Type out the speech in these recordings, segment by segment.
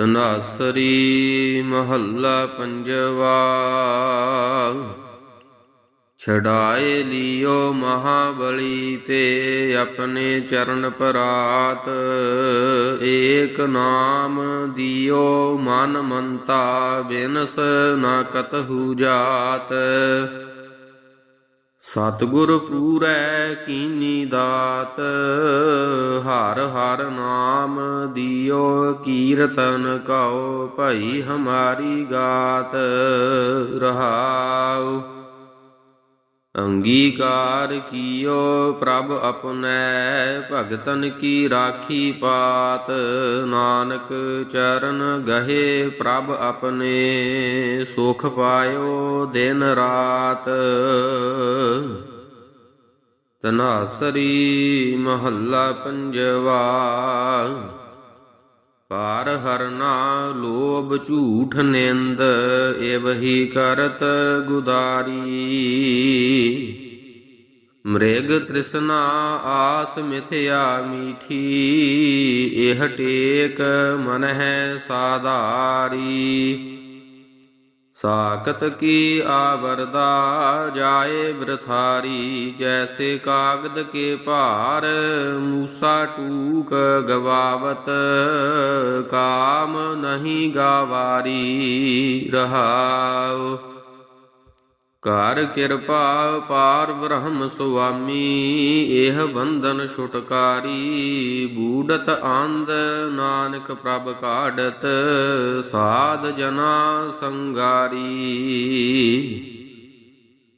ਤਨਾਸਰੀ ਮਹੱਲਾ ਪੰਜਵਾ। ਛਡਾਏ ਲਿਓ ਮਹਾਬਲੀ ਤੇ ਆਪਣੇ ਚਰਨ ਪਰਾਤ। ਏਕ ਨਾਮ ਦਿਓ ਮਨ ਮੰਤਾ, ਬਿਨਸ ਨਾ ਕਤਹੂ ਜਾਤ। ਸਤਿਗੁਰ ਪੂਰੈ ਕੀਨੀ ਦਾਤ ਹਰ ਹਰ ਨਾਮ ਦਿਓ ਕੀਰਤਨ ਕਉ ਭਈ ਹਮਾਰੀ ਗਾਤ ਰਹਾਉ। ਅੰਗੀਕਾਰ ਕੀਓ ਪ੍ਰਭ ਆਪਣੈ, ਭਗਤਨ ਕੀ ਰਾਖੀ ਪਾਤ? ਨਾਨਕ ਚਰਨ ਗਹੇ ਪ੍ਰਭ ਆਪਣੇ, ਸੁਖ ਪਾਇਓ ਦਿਨ ਰਾਤ। ਤਨਾਸਰੀ ਮਹੱਲਾ ਪੰਜਵਾ ਪਾਰ ਹਰਨਾ ਲੋਭ ਝੂਠ ਨਿੰਦ ਏਵਹੀ ਕਰਤ ਗੁਦਾਰੀ। ਮ੍ਰਿਗ ਤ੍ਰਿਸ਼ਨਾ ਆਸ ਮਿਥਿਆ ਮੀਠੀ, ਇਹ ਟੇਕ ਮਨ ਹੈ ਸਾਧਾਰੀ। ਸਾਖਤ ਕੀ ਆਵਰਦਾ ਜਾਏ ਬ੍ਰਥਾਰੀ, ਜੈਸੇ ਕਾਗਦ ਕੇ ਭਾਰ, ਮੂਸਾ ਟੂਕ ਗਵਾਵਤ, ਕਾਮ ਨਹੀਂ ਗਾਵਾਰੀ ਰਹਾਉ। ਕਰ ਕਿਰਪਾ ਪਾਰ ਬ੍ਰਹਮ ਸੁਆਮੀ, ਇਹ ਬੰਧਨ ਛੁਟਕਾਰੀ। ਬੂੜਤ ਆਂਦ ਨਾਨਕ ਪ੍ਰਭ ਕਾਢਤ, ਸਾਧ ਜਨਾ ਸੰਗਾਰੀ।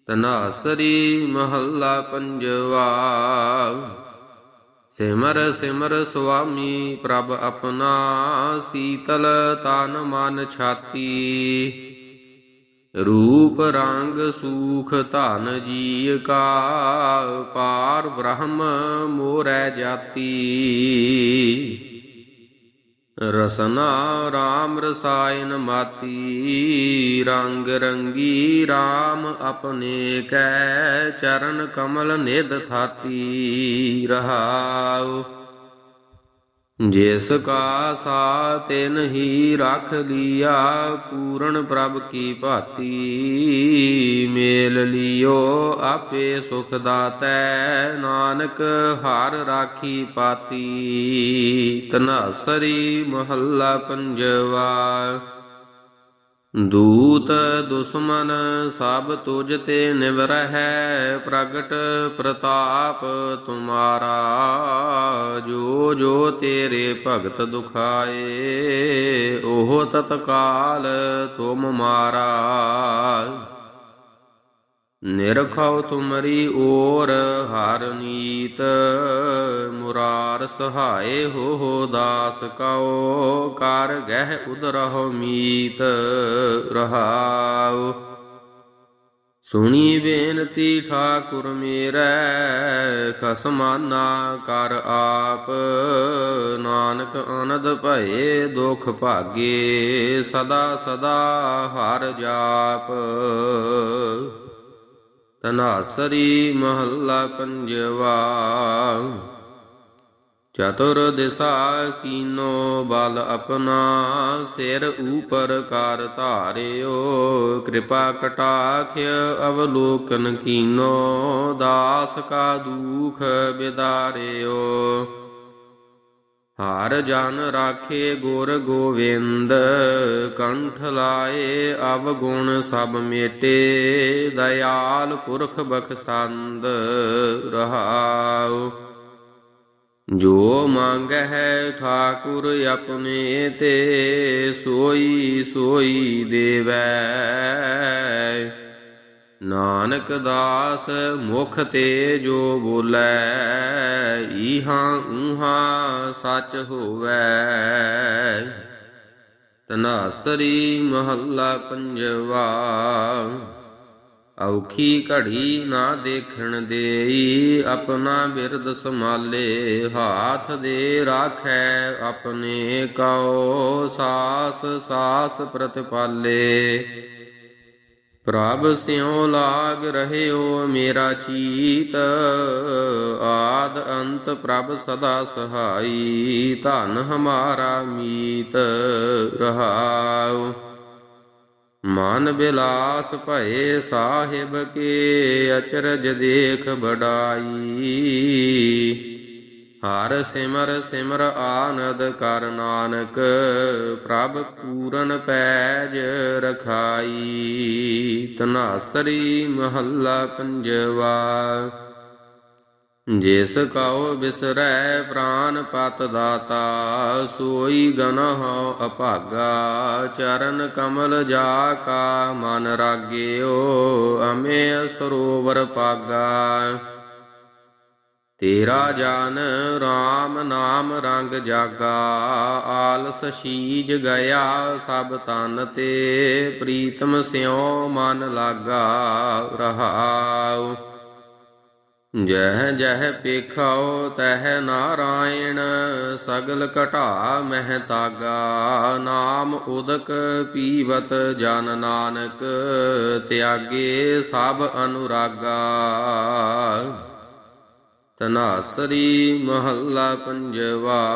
ਤਨਾਸਰੀ ਮਹੱਲਾ ਪੰਜਵਾ, ਸਿਮਰ ਸਿਮਰ ਸੁਆਮੀ ਪ੍ਰਭ ਆਪਣਾ, ਸੀਤਲ ਤਨ ਮਨ ਛਾਤੀ। ਰੂਪ ਰੰਗ ਸੂਖ ਧਨ ਜੀ ਕਾ, ਪਾਰ ਬ੍ਰਹਮ ਮੋਰੈ ਜਾਤੀ। ਰਸਨਾ RAM ਰਸਾਇਨ ਮਾਤੀ, ਰੰਗ ਰੰਗੀ RAM ਆਪਣੇ ਕੈ, ਚਰਨ ਕਮਲ ਨਿਦ ਥਾਤੀ। ਰਹਾਉ ਜਿਸ ਕਾ ਸਾ ਤਿਨ ਹੀ ਰਖ ਲੀਆ, ਪੂਰਨ ਪ੍ਰਭ ਕੀ ਭਾਤੀ? ਮੇਲ ਲਿਓ ਆਪੇ ਸੁਖ ਦਾਤੈ, ਨਾਨਕ ਹਾਰ ਰਾਖੀ ਪਾਤੀ। ਤਨਾਸਰੀ ਮਹੱਲਾ ਪੰਜਵਾ। ਦੂਤ ਦੁਸ਼ਮਨ ਸਭ ਤੁਜ ਤੇ ਨਿਵਰਹਿ, ਪ੍ਰਗਟ ਪ੍ਰਤਾਪ ਤੁਮਾਰਾ। ਜੋ ਜੋ ਤੇਰੇ ਭਗਤ ਦੁਖਾਏ, ਉਹ ਤਤਕਾਲ ਤੁਮ ਮਾਰਾ। ਨਿਰਖਉ ਤੁਮਰੀ ਓਰ ਹਰ ਨੀਤ, ਮੁਰਾਰ ਸਹਾਏ ਹੋ ਦਾਸ ਕਉ ਕਰ ਗਹਿ ਉਦਰਹੁ ਮੀਤ ਰਹਾਉ। ਸੁਣੀ ਬੇਨਤੀ ਠਾਕੁਰ ਮੇਰੈ, ਖਸਮਾਨਾ ਕਰ ਆਪ, ਨਾਨਕ ਆਨੰਦ ਭਏ ਦੁਖ ਭਾਗੇ, ਸਦਾ ਸਦਾ ਹਰ ਜਾਪ। ਤਨਾਸਰੀ ਮਹੱਲਾ ਪੰਜਵਾ। ਚਤੁਰ ਦਿਸਾ ਕੀਨੋ ਬਲ ਆਪਣਾ, ਸਿਰ ਉਪਰ ਕਰ ਧਾਰਿਓ। ਕਿਰਪਾ ਕਟਾਖ ਅਵਲੋਕਨ ਕੀਨੋ, ਦਾਸ ਕਾ ਦੁਖ ਬਿਦਾਰਿਓ। ਹਰ ਜਨ ਰਾਖੇ ਗੁਰ ਗੋਵਿੰਦ, ਕੰਠ ਲਾਏ ਅਵਗੁਣ ਸਭ ਮੇਟੇ, ਦਇਆਲ ਪੁਰਖ ਬਖਸੰਦ ਰਹਾਉ। ਜੋ ਮੰਗ ਹੈ ਠਾਕੁਰ ਆਪਣੇ ਤੇ, ਸੋਈ ਸੋਈ ਦੇਵੈ। ਨਾਨਕ ਦਾਸ ਮੁਖ ਤੇ ਜੋ ਬੋਲੇ, ਈਹਾਂ ਊਹਾਂ ਸੱਚ ਹੋਵੇ। ਤਨਾਸਰੀ ਮਹੱਲਾ ਪੰਜਵਾ, ਔਖੀ ਘੜੀ ਨਾ ਦੇਖਣ ਦੇਈ, ਆਪਣਾ ਬਿਰਦ ਸੰਭਾਲੇ, ਹਾਥ ਦੇ ਰਾਖੈ ਆਪਣੇ ਕਉ, ਸਾਸ ਸਾਸ ਪ੍ਰਤਪਾਲੇ। ਪ੍ਰਭ ਸਿਉ ਲਾਗ ਰਹਿਓ ਮੇਰਾ ਚੀਤ, ਆਦ ਅੰਤ ਪ੍ਰਭ ਸਦਾ ਸਹਾਈ, ਧਨ ਹਮਾਰਾ ਮੀਤ ਰਹਾਉ। ਮਨ ਬਿਲਾਸ ਭਏ ਸਾਹਿਬ ਕੇ, ਅਚਰਜ ਦੇਖ ਬੜਾਈ ਹਰ ਸਿਮਰ ਸਿਮਰ ਆਨੰਦ ਕਰ ਨਾਨਕ, ਪ੍ਰਭ ਪੂਰਨ ਪੈਜ ਰਖਾਈ। ਤਨਾਸਰੀ ਮਹੱਲਾ ਪੰਜਵਾ, ਜਿਸ ਕਉ ਬਿਸਰੈ ਪ੍ਰਾਨ ਪਤ ਦਾਤਾ, ਸੋਈ ਗਨਹੁ ਅਭਾਗਾ, ਚਰਨ ਕਮਲ ਜਾ ਕਾ ਮਨ ਰਾਗਿਓ ਅਮੇ ਸਰੋਵਰ ਪਾਗਾ। ਤੇਰਾ ਜਾਨ RAM ਨਾਮ ਰੰਗ ਜਾਗਾ, ਆਲਸ ਸ਼ੀਜ ਗਿਆ, ਸਭ ਤਨ ਤੇ ਪ੍ਰੀਤਮ ਸਿਉ ਮਨ ਲਾਗਾ, ਰਹਾਉ। ਜਹ ਜਹ ਪੇਖਾਓ ਤਹ ਨਾਰਾਇਣ, ਸਗਲ ਘਟਾ ਮਹਿ ਤਾਗਾ। ਨਾਮ ਉਦਕ ਪੀਵਤ ਜਨ ਨਾਨਕ, ਤਿਆਗੇ ਸਭ ਅਨੁਰਾਗਾ। ਤਨਾਸਰੀ ਮਹੱਲਾ ਪੰਜਵਾ।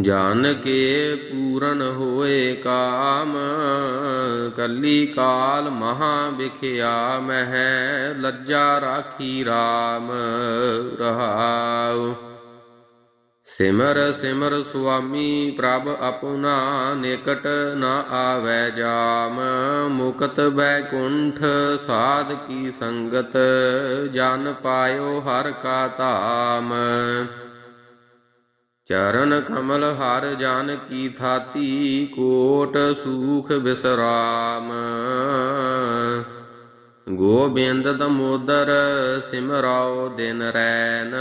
ਜਾਨ ਕੇ ਪੂਰਨ ਹੋਏ ਕਾਮ, ਕੱਲੀ ਕਾਲ ਮਹਾ ਵਿਖਿਆ ਮਹਿ, ਲੱਜਾ ਰਾਖੀ RAM ਰਹਾਉ। ਸਿਮਰ ਸਿਮਰ ਸੁਆਮੀ ਪ੍ਰਭ ਆਪਣਾ ਨਿਕਟ ਨਾ ਆਵੈ ਜਾਮ, ਮੁਕਤ ਬੈਕੁੰਠ ਸਾਧ ਕੀ ਸੰਗਤ, ਜਨ ਪਾਇਓ ਹਰ ਕਾ ਧਾਮ। ਚਰਨ ਕਮਲ ਹਰ ਜਨ ਕੀ ਥਾਤੀ, ਕੋਟ ਸੂਖ ਬਿਸਰਾਮ। ਗੋਬਿੰਦ ਦਮੋਦਰ ਸਿਮਰਾਓ ਦਿਨ ਰੈਨ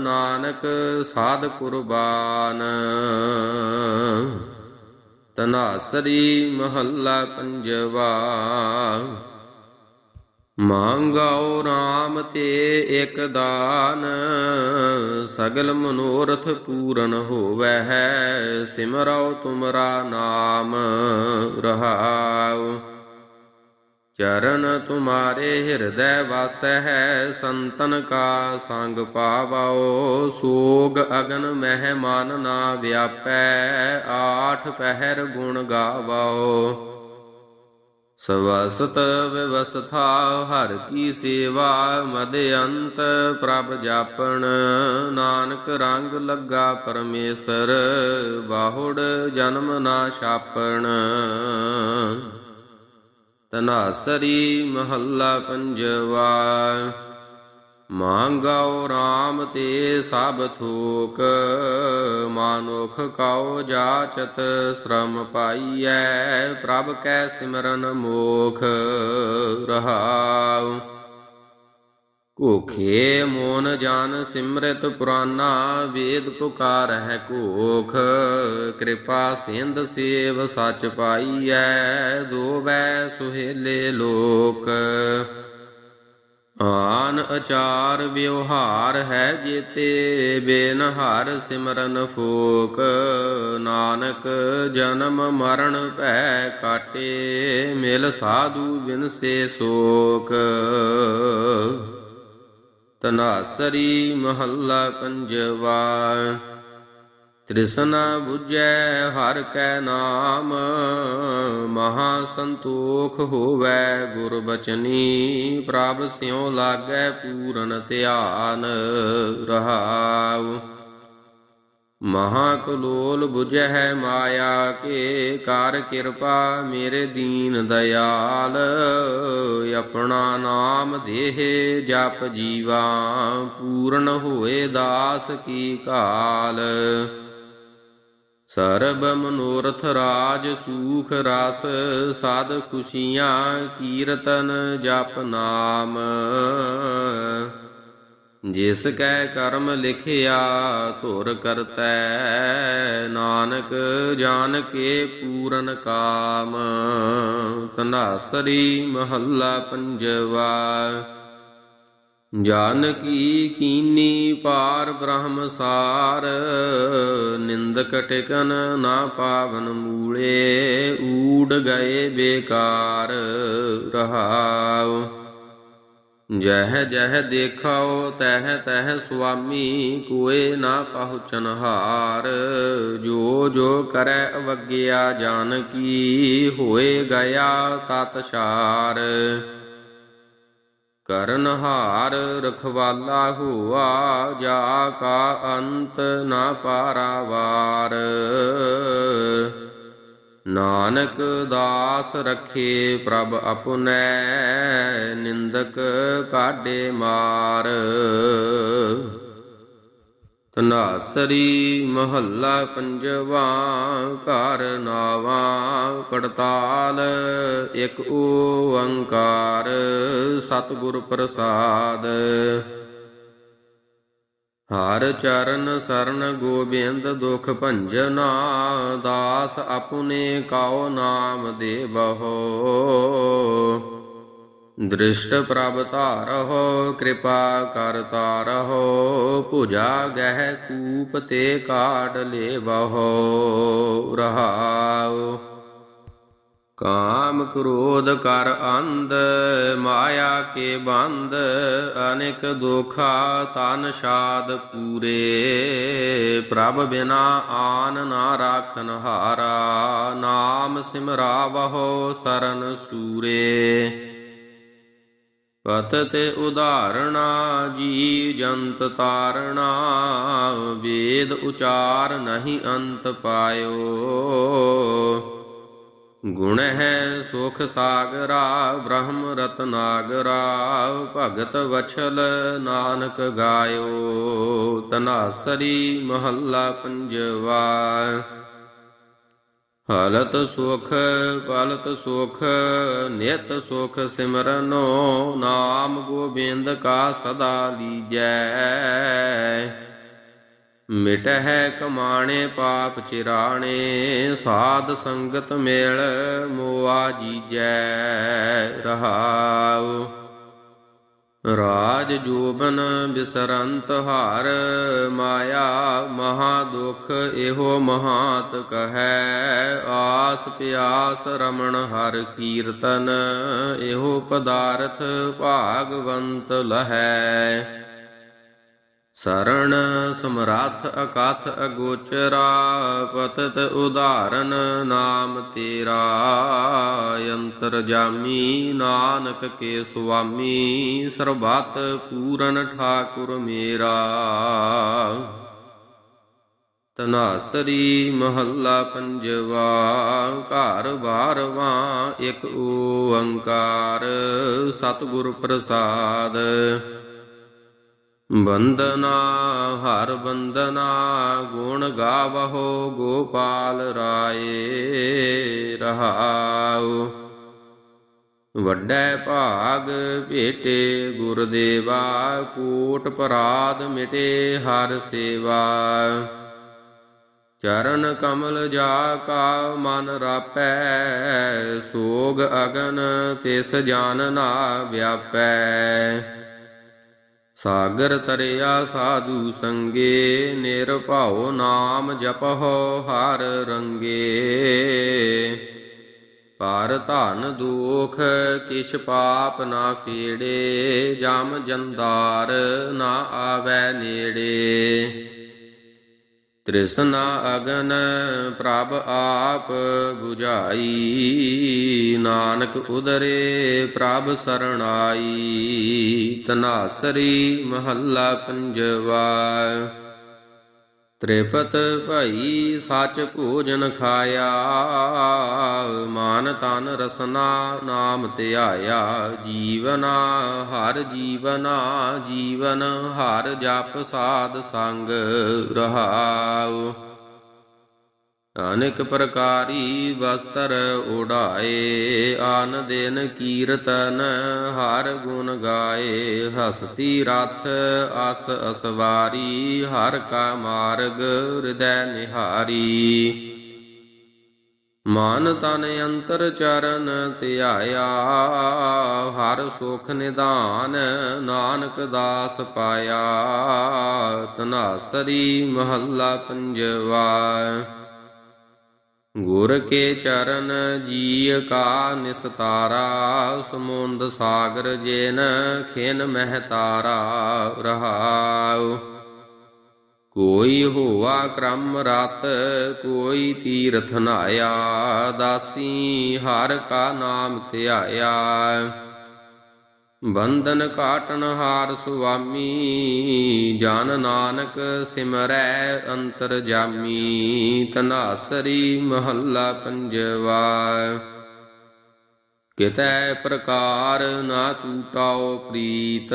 ਨਾਨਕ ਸਾਧ ਕੁਰਬਾਨ। ਤਨਾਸਰੀ ਮਹੱਲਾ ਪੰਜਵਾ ਮੰਗਾਓ RAM ਤੇ ਇੱਕ ਦਾਨ, ਸਗਲ ਮਨੋਰਥ ਪੂਰਨ ਹੋਵੈ ਹੈ ਸਿਮਰਾਓ ਤੁਮਰਾ ਨਾਮ ਰਹਾਓ ਚਰਨ ਤੁਮਾਰੇ ਹਿਰਦੈ ਵਾਸੈ ਹੈ, ਸੰਤਨ ਕਾ ਸੰਗ ਪਾਵੋ ਸੋਗ ਅਗਨ ਮਹਿ ਮਨ ਨਾ ਵਿਆਪੈ, ਆਠ ਪਹਿਰ ਗੁਣ ਗਾਵੋ ਸਵਸਤ ਵਿਵਸਥਾ, ਹਰ ਕੀ ਸੇਵਾ ਮਦ ਅੰਤ ਪ੍ਰਭ ਜਾਪਣ। ਨਾਨਕ ਰੰਗ ਲੱਗਾ ਪਰਮੇਸ਼ਰ ਬਾਹੁੜ ਜਨਮ ਨਾ ਛਾਪਣ। ਤਨਾਸਰੀ ਮਹੱਲਾ ਪੰਜਵਾ। ਮੰਗਾਓ RAM ਤੇ ਸਭ ਥੋਕ, ਮਾਨੁਖ ਕਾਉ ਜਾਚਤ ਸ਼ਰਮ ਪਾਈਐ, ਪ੍ਰਭ ਕੈ ਸਿਮਰਨ ਮੋਖ ਰਹਾਉ। ਕੋਖੇ ਮੋਨ ਜਾਨ ਸਿਮਰਤ ਪੁਰਾਨਾ, ਵੇਦ ਪੁਕਾਰ ਹੈ ਕੋਖ। ਕਿਰਪਾ ਸਿੰਧ ਸੇਵ ਸੱਚ ਪਾਈਐ, ਦੋਵੈ ਸੁਹੇਲੇ ਲੋਕ। ਆਨ ਅਚਾਰ ਵਿਵਹਾਰ ਹੈ ਜੀਤੇ, ਬੇਨ ਹਰ ਸਿਮਰਨ ਫੋਕ। ਨਾਨਕ ਜਨਮ ਮਰਨ ਭੈ ਕਾਟੇ, ਮਿਲ ਸਾਧੂ ਬਿਨ ਸੇ ਸੋਕ। ਤਨਾਸਰੀ ਮਹੱਲਾ ਪੰਜਵਾ। ਤ੍ਰਿਸ਼ਨਾ 부ਜੈ ਹਰ ਕੈ ਨਾਮ ਮਹਾ ਸੰਤੋਖ ਹੋਵੈ ਗੁਰ ਬਚਨੀ, ਪ੍ਰਭ ਸਿਉ ਲਾਗੈ ਪੂਰਨ ਧਿਆਨ ਰਹਾਉ। ਮਹਾ ਕਲੋਲ 부ਜਹਿ ਮਾਇਆ ਕੇ ਕਰ ਕਿਰਪਾ ਮੇਰੇ ਦੀਨ ਦਇਆਲ। ਆਪਣਾ ਨਾਮ ਦੇਹ ਜਪ ਜੀਵਾ, ਪੂਰਨ ਹੋਏ ਦਾਸ ਕੀ ਕਾਲ। ਸਰਬ ਮਨੋਰਥ ਰਾਜ ਸੂਖ ਰਸ, ਸਦ ਖੁਸ਼ੀਆਂ ਕੀਰਤਨ ਜਪ ਨਾਮ। ਜਿਸ ਕੈ ਕਰਮ ਲਿਖਿਆ, ਧੁਰ ਕਰਤੈ, ਨਾਨਕ ਜਾਣ ਕੇ ਪੂਰਨ ਕਾਮ। ਤਨਾਸਰੀ ਮਹੱਲਾ ਪੰਜਵਾ ਜਾਨਕੀ ਕੀਨੀ ਪਾਰ ਬ੍ਰਹਮ ਸਾਰ। ਨਿੰਦਕ ਟਿਕਨ ਨਾ ਪਾਵਨ ਮੂਲੇ, ਊੜ ਗਏ ਬੇਕਾਰ ਰਹਾਉ। ਜਹ ਜਹ ਦੇਖਾਓ, ਤਹ ਤਹ ਸੁਆਮੀ ਕੋਏ ਨਾ ਪਹੁੰਚਨ ਹਾਰ। ਜੋ ਜੋ ਕਰੈ ਅਵਗਿਆ ਜਾਨਕੀ, ਹੋਏ ਗਿਆ ਤਤ ਛਾਰ ਕਰਨ ਹਾਰ ਰਖਵਾਲਾ ਹੁਆ, ਜਾ ਕਾ ਅੰਤ ਨਾ ਪਾਰਾਵਾਰ। ਨਾਨਕ ਦਾਸ ਰਖੇ ਪ੍ਰਭ ਆਪੁਨੈ ਨਿੰਦਕ ਕਾਢੇ ਮਾਰ। ਤਨਾਸਰੀ ਮਹੱਲਾ ਪੰਜਵਾ, ਘਰ ਨਾਵਾ ਪੜਤਾਲ, ਇੱਕ ਓੰਕਾਰ, ਸਤਿਗੁਰ ਪ੍ਰਸਾਦ। ਹਰ ਚਰਨ ਸਰਨ ਗੋਬਿੰਦ ਦੁਖ ਭੰਜਨਾ ਦਾਸ ਆਪੁਨੇ ਕਾਉ ਨਾਮ ਦੇ ਬਹੋ ਦ੍ਰਿਸ਼ਟ ਪ੍ਰਭ ਧਾਰਹੁ, ਕਿਰਪਾ ਕਰ ਤਾਰਹੁ ਭੁਜਾ ਗਹਿ ਕੂਪ ਤੇ ਕਾਟ ਲੇਵਹੁ। ਰਹਾਉ। ਕਾਮ ਕ੍ਰੋਧ ਕਰ ਅੰਧ, ਮਾਇਆ ਕੇ ਬੰਦ, ਅਨੇਕ ਦੋਖਾ ਤਨ ਸ਼ਾਦ ਪੂਰੇ। ਪ੍ਰਭ ਬਿਨਾ ਆਨ ਨਾ ਰਾਖਨ ਹਾਰਾ, ਨਾਮ ਸਿਮਰਾਵਹੁ ਸਰਨ ਸੂਰੇ। ਪਤ ਤੇ ਉਦਾਹਰਣਾ ਜੀ ਜੰਤ ਤਾਰਣਾ, ਵੇਦ ਉਚਾਰ ਨਹੀਂ ਅੰਤ ਪਾਇਓ। ਗੁਣ ਹੈ ਸੁਖ ਸਾਗਰਾ, ਬ੍ਰਹਮ ਰਤਨਾਗਰਾ ਭਗਤ ਵਛਲ ਨਾਨਕ ਗਾਇਓ। ਤਨਾਸਰੀ ਮਹੱਲਾ ਪੰਜਵਾ। ਹਲਤ ਸੁਖ, ਪਲਤ ਸੁਖ, ਨਿਤ ਸੁਖ ਸਿਮਰਨੋ, ਨਾਮ ਗੋਬਿੰਦ ਕਾ ਸਦਾ ਲੀਜੈ। ਮਿਟ ਕਮਾਣੇ ਪਾਪ ਚਿਰਾਣੇ, ਸਾਧ ਸੰਗਤ ਮੇਲ ਮੋਆ ਜੀਜੈ ਰਹਾਉ। ਰਾਜ ਜੋਬਨ ਬਿਸਰੰਤ ਹਾਰ, ਮਾਇਆ ਮਹਾ ਦੁਖ ਇਹੋ ਮਹਾਤ ਕਹੈ। ਆਸ ਪਿਆਸ ਰਮਣ ਹਰ ਕੀਰਤਨ, ਇਹੋ ਪਦਾਰਥ ਭਾਗਵੰਤ ਲਹੈ। ਸਰਣ ਸਮਰੱਥ ਅਕਥ ਅਗੋਚਰਾ, ਪਤਤ ਉਦਾਹਰਨ ਨਾਮ ਤੇਰਾ। ਅੰਤਰ ਜਾਮੀ ਨਾਨਕ ਕੇ ਸੁਆਮੀ, ਸਰਬਤ ਪੂਰਨ ਠਾਕੁਰ ਮੇਰਾ। ਤਨਾਸਰੀ ਮਹੱਲਾ ਪੰਜਵਾ, ਘਰ ਬਾਰਵਾਂ ਇੱਕ ਓੰਕਾਰ, ਸਤਿਗੁਰ ਪ੍ਰਸਾਦ। ਬੰਦਨਾ, ਹਰ ਬੰਦਨਾ, ਗੁਣ ਗਾਵਹੋ, ਗੋਪਾਲ ਰਾਏ ਰਹਾਉ। ਵੱਡੇ ਭਾਗ ਭੇਟੇ ਗੁਰਦੇਵਾ, ਕੋਟ ਪਰਾਦ ਮਿਟੇ ਹਰ ਸੇਵਾ। ਚਰਨ ਕਮਲ ਜਾ ਕਾ ਮਨ ਰਾਪੈ, ਸੋਗ ਅਗਨ ਤਿਸ ਜਾਨ ਨਾ ਵਿਆਪੈ। ਸਾਗਰ ਤਰਿਆ ਸਾਧੂ ਸੰਗੇ, ਨਿਰਭਉ ਨਾਮ ਜਪਹੁ ਹਰ ਰੰਗੇ। ਪਰ ਧਨ ਦੁਖ ਕਿਛ ਪਾਪ ਨਾ ਪੀੜੇ ਜਮ ਜੰਦਾਰ ਨਾ ਆਵੈ ਨੇੜੇ। ਤ੍ਰਿਸ਼ਨਾ ਅਗਨ ਪ੍ਰਭ ਆਪ 부ਝਾਈ ਨਾਨਕ ਉਦਰੇ ਪ੍ਰਭ ਸਰਣਾਈ ਤਨਾਸਰੀ ਮਹੱਲਾ ਪੰਜਵਾ। ਤ੍ਰਿਪਤ ਭਈ ਸਚ ਭੋਜਨ ਖਾਇਆ, ਮਾਨ ਤਨ ਰਸਨਾ ਨਾਮ ਧਿਆਇਆ, ਜੀਵਨਾ ਹਰ ਜੀਵਨਾ, ਜੀਵਨ ਹਰ ਜਪ ਸਾਧ ਸੰਗ ਰਹਾਉ। ਅਨੇਕ ਪ੍ਰਕਾਰੀ ਵਸਤਰ ਉਡਾਏ, ਆਨ ਦਿਨ ਕੀਰਤਨ ਹਰ ਗੁਣ ਗਾਏ, ਹਸਤੀ ਰਥ ਅਸ ਅਸਵਾਰੀ, ਹਰ ਕਾ ਮਾਰਗ ਹਿਰਦੈ ਨਿਹਾਰੀ। ਮਨ ਤਨ ਅੰਤਰ ਚਰਨ ਧਿਆਇਆ, ਹਰ ਸੁਖ ਨਿਧਾਨ ਨਾਨਕ ਦਾਸ ਪਾਇਆ, ਤਨਾਸਰੀ ਮਹੱਲਾ ਪੰਜਵਾ। ਗੁਰ ਕੇ ਚਰਨ ਜੀ ਕਾ ਨਿਸਤਾਰਾ, ਸਮੁੰਦ ਸਾਗਰ ਜੇਨ ਖਿਨ ਮਹਤਾਰਾ ਰਹਾਉ। ਕੋਈ ਹੋਆ ਕ੍ਰਮ ਰਤ, ਕੋਈ ਤੀਰਥ ਨਾਇਆ, ਦਾਸੀ ਹਰ ਕਾ ਨਾਮ ਧਿਆਇਆ। ਬੰਧਨ ਕਾਟਨ ਹਾਰ ਸੁਆਮੀ, ਜਨ ਨਾਨਕ ਸਿਮਰੈ ਅੰਤਰ ਜਾਮੀ, ਤਨਾਸਰੀ ਮਹੱਲਾ ਪੰਜਵਾ। ਕਿਤੈ ਪ੍ਰਕਾਰ ਨਾ ਟੂਟਾਓ ਪ੍ਰੀਤ,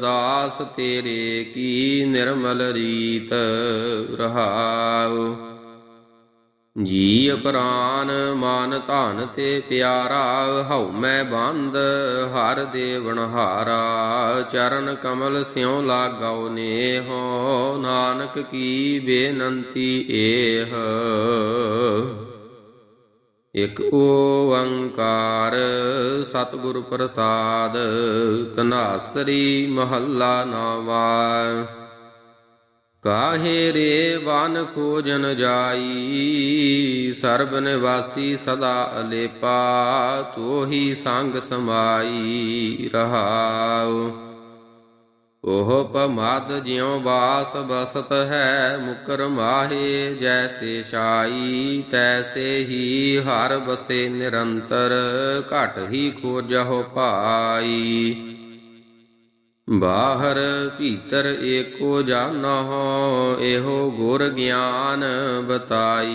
ਦਾਸ ਤੇਰੇ ਕੀ ਨਿਰਮਲ ਰੀਤ ਰਹਾਉ। ਜੀ ਪ੍ਰਾਨ ਮਾਨ ਧਨ ਤੇ ਪਿਆਰਾ, ਹਉ ਮੈਂ ਬੰਦ, ਹਰ ਦੇਵਨ ਹਾਰਾ। ਚਰਨ ਕਮਲ ਸਿਉ ਲਾਗਾਉ ਨੇਹੋ, ਨਾਨਕ ਕੀ ਬੇਨੰਤੀ ਏਹ। ਇਕ ਓੰਕਾਰ ਸਤਿਗੁਰ ਪ੍ਰਸਾਦ, ਤਨਾਸਰੀ ਮਹੱਲਾ ਨਾਵਾ। ਕਾਹੇ ਰੇ ਵਨ ਖੋਜਨ ਜਾਈ, ਸਰਬ ਨਿਵਾਸੀ ਸਦਾ ਅਲੇਪਾ, ਤੋਹੀ ਸੰਗ ਸਮਾਈ ਰਹਾਉ। ਉਹ ਪਮਦ ਜਿਉ ਬਾਸ ਬਸਤ ਹੈ, ਮੁਕਰ ਮਾਹੇ ਜੈਸੇ ਛਾਈ, ਤੈਸੇ ਹੀ ਹਰ ਬਸੇ ਨਿਰੰਤਰ, ਘਟ ਹੀ ਖੋਜਹੁ ਪਾਈ ਬਾਹਰ ਭੀਤਰ ਏਕੋ ਜਾਣਹੁ ਇਹੋ ਗੁਰ ਗਿਆਨ ਬਤਾਈ।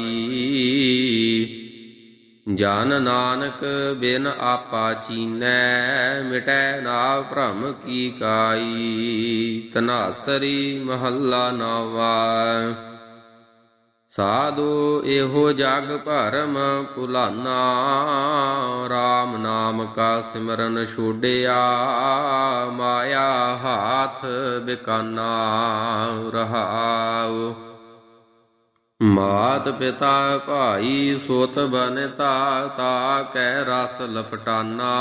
ਜਨ ਨਾਨਕ ਬਿਨ ਆਪਾ ਚੀਨੈ, ਮਿਟੈ ਨਾ ਭ੍ਰਮ ਕੀ ਕਾਈ। ਤਨਾਸਰੀ ਮਹੱਲਾ ਨਾਵਾ। ਸਾਧੂ ਇਹੋ ਜਗ ਭਰਮ ਭੁਲਾਨਾ RAM ਨਾਮ ਕਾ ਸਿਮਰਨ ਛੋੜਿਆ ਮਾਇਆ ਹਾਥ ਬਿਕਾਨਾ, ਰਹਾਉ। ਮਾਤ ਪਿਤਾ ਭਾਈ ਸੁਤ ਬਨਤਾ, ਤਾ ਕੈ ਰਸ ਲਪਟਾਨਾ,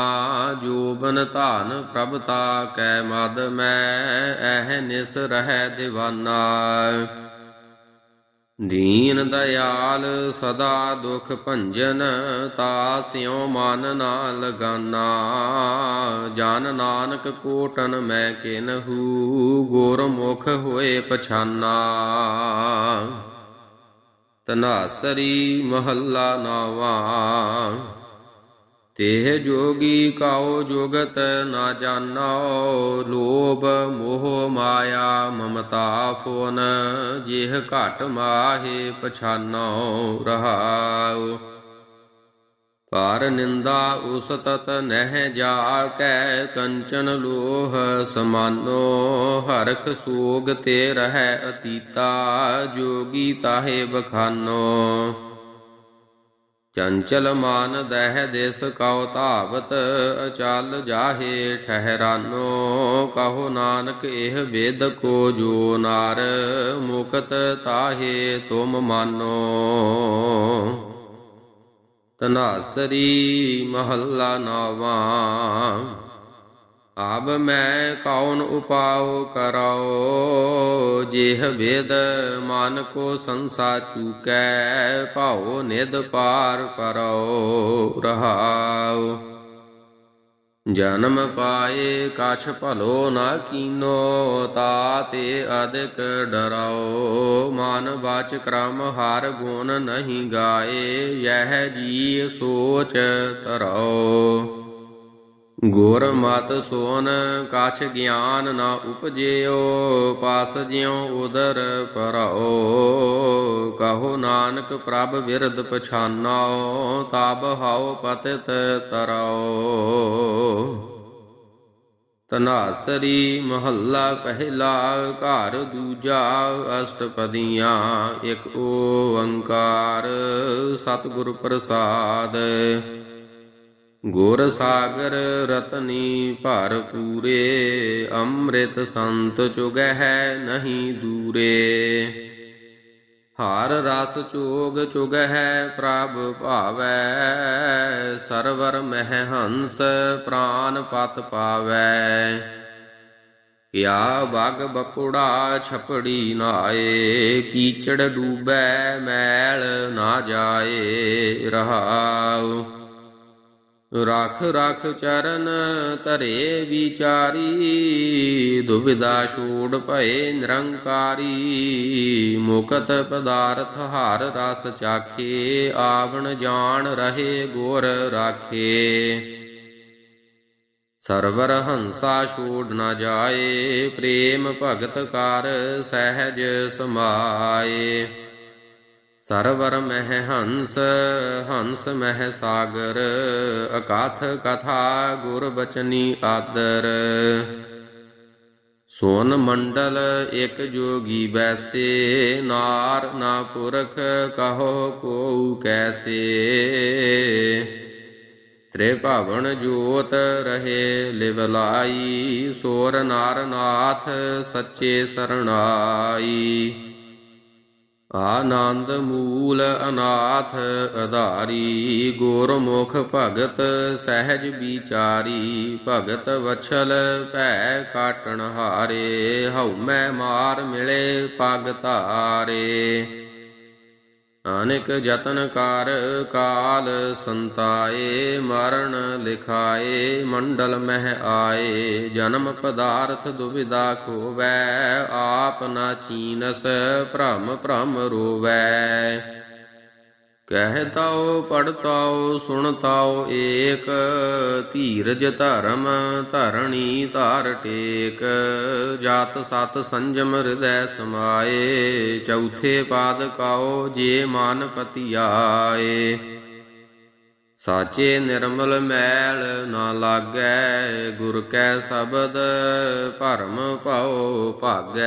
ਜੋ ਬਨ ਧਾਨ ਪ੍ਰਭ ਤਾ ਕੈ ਮਦ, ਮੈਂ ਐਹ ਨਿਸ ਰਹਿ دیਵਾਨਾ ਦੀਨ ਦਇਆਲ ਸਦਾ ਦੁਖ ਭੰਜਨ, ਤਾ ਸਿਉ ਮਨ ਨਾ ਲਗਾਨਾ ਜਨ ਨਾਨਕ ਕੋਟਨ ਮੈਂ ਕਿਨਹੂ, ਗੁਰਮੁਖ ਹੋਏ ਪਛਾਨਾ। ਤਨਾਸਰੀ ਮਹੱਲਾ ਨਾਵਾ। ਤੇਹ ਜੋਗੀ ਕਾਉ ਜੁਗਤ ਨਾ ਜਾਣੋ ਲੋਭ ਮੋਹ ਮਾਇਆ ਮਮਤਾ ਫੋਨ, ਜਿਹ ਘਟ ਮਾਹੇ ਪਛਾਨੋ ਰਹਾਉ। ਪਰ ਨਿੰਦਾ ਉਸ ਤਤ ਨਹਿ ਜਾ ਕੈ ਕੰਚਨ ਲੋਹ ਸਮਾਨੋ, ਹਰਖ ਸੋਗ ਤੇ ਰਹਿ ਅਤੀਤਾ, ਜੋਗੀ ਤਾਹੇ ਬਖਾਨੋ ਚੰਚਲ ਮਾਨ ਦਹਿ ਦਿਸ ਕਉ ਧਾਵਤ, ਅਚਲ ਜਾਹੇ ਠਹਿਰਾਨੋ। ਕਹੋ ਨਾਨਕ, ਇਹ ਵੇਦ ਕੋ ਜੋ ਨਾਰ, ਮੁਕਤ ਤਾਹੇ ਤੁਮ ਮਾਨੋ। ਤਨਾਸਰੀ ਮਹੱਲਾ ਨਾਵਾ। ਆਬ ਮੈਂ ਕੌਣ ਉਪਾਉ ਕਰਾਓ ਜਿਹ ਵੇਦ ਮਨ ਕੋ ਸੰਸਾ ਚੂਕੈ, ਭਾਉ ਨਿਦ ਪਾਰ ਕਰੋ ਰਹਾਉ। ਜਨਮ ਪਾਏ ਕਛ ਭਲੋ ਨਾ ਕੀਨੋ ਤਾਤੇ ਅਦਿਕ ਡਰਾਓ ਮਨ ਬਾਚ ਕ੍ਰਮ ਹਰ ਗੁਣ ਨਹੀਂ ਗਾਏ, ਯਹ ਜੀ ਸੋਚ ਤਰਾਓ ਗੁਰ ਮਤ ਸੋਨ, ਕਛ ਗਿਆਨ ਨਾ ਉਪਜਿਓ, ਪਾਸ ਜਿਉ ਉਦਰ ਪਰਾਓ ਕਹੋ ਨਾਨਕ ਪ੍ਰਭ ਵਿਰਧ ਪਛਾਨਾਓ ਤਬ ਹਾਉ ਪਤਿਤ ਤਰਾਓ ਤਨਾਸਰੀ ਮਹੱਲਾ ਪਹਿਲਾ, ਘਰ ਦੂਜਾ, ਅਸ਼ਟਪਦੀਆਂ, ਇੱਕ ਓੰਕਾਰ। ਸਤਿਗੁਰ ਪ੍ਰਸਾਦ। ਗੁਰ ਸਾਗਰ ਰਤਨੀ ਭਰ ਪੂਰੇ, ਅੰਮ੍ਰਿਤ ਸੰਤ ਚੁਗਹਿ ਨਹੀਂ ਦੂਰੇ। ਹਰ ਰਸ ਚੋਗ ਚੁਗ ਹੈ ਪ੍ਰਭ ਭਾਵੈ, ਸਰਵਰ ਮਹਿ ਹੰਸ ਪ੍ਰਾਨ ਪਤ ਪਾਵੈ। ਕਿਆ ਬਗ ਬਕੁੜਾ ਛਪੜੀ ਨਾਏ, ਕੀਚੜ ਡੂਬੈ ਮੈਲ ਨਾ ਜਾਏ ਰਹਾਉ। ਰਖ ਰਖ ਚਰਨ ਧਰੇ ਵਿਚਾਰੀ, ਦੁਬਿਧਾ ਛੂੜ ਭਏ ਨਿਰੰਕਾਰੀ। ਮੁਕਤ ਪਦਾਰਥ ਹਰ ਰਸ ਚਾਖੇ, ਆਵਣ ਜਾਣ ਰਹੇ ਗੁਰ ਰਾਖੇ। ਸਰਵਰ ਹੰਸਾ ਛੋੜ ਨਾ ਜਾਏ, ਪ੍ਰੇਮ ਭਗਤ ਕਰ ਸਹਿਜ ਸਮਾਏ। ਸਰਵਰ ਮਹਿ ਹੰਸ ਹੰਸ ਮਹਿ ਸਾਗਰ, ਅਕਾਥ ਕਥਾ ਗੁਰ ਬਚਨੀ ਆਦਰ। ਸੋਨ ਮੰਡਲ ਇਕ ਜੋਗੀ ਬੈਸੇ, ਨਾਰ ਨਾ ਪੁਰਖ ਕਹੋ ਕੋ ਕੈਸੇ। ਤ੍ਰਿਭਵਨ ਜੋਤ ਰਹੇ ਲਿਵਲਾਈ ਸੋਰ ਨਾਰਨਾਥ ਸੱਚੇ ਸਰਣਾਈ। ਆਨੰਦ ਮੂਲ ਅਨਾਥ ਅਧਾਰੀ, ਗੁਰਮੁਖ ਭਗਤ ਸਹਿਜ ਵਿਚਾਰੀ, ਭਗਤ ਵਛਲ ਭੈ ਕਾਟਣ ਹਾਰੇ ਹਉ ਮੈਂ ਮਾਰ ਮਿਲੇ ਪਗ ਧਾਰੇ। ਅਨੇਕ ਯਤਨ ਕਰ ਕਾਲ ਸੰਤਾਏ, ਮਰਨ ਲਿਖਾਏ, ਮੰਡਲ ਮਹਿ ਆਏ, ਜਨਮ ਪਦਾਰਥ ਦੁਬਿਦਾ ਖੋਵੈ, ਆਪ ਨਾ ਚੀਨਸ ਭ੍ਰਮ ਭ੍ਰਮ ਰੋਵੈ। ਕਹਿ ਕਹਿਤਾਓ ਪੜਤਾਓ ਸੁਣਤਾਓ ਏਕ, ਧੀਰਜ ਧਰਮ, ਧਰਣੀ ਧਾਰ ਟੇਕ। ਜਾਤ ਸਤ ਸੰਜਮ ਹਿਰਦੈ ਸਮਾਏ, ਚੌਥੇ ਪਾਦ ਕਾਓ ਜੇ ਮਨ ਪਤੀ ਆਏ ਸਾਚੇ ਨਿਰਮਲ ਮੈਲ ਨਾ ਲਾਗੈ, ਗੁਰ ਕੈ ਸ਼ਬਦ ਭਰਮ ਭਉ ਭਾਗੈ।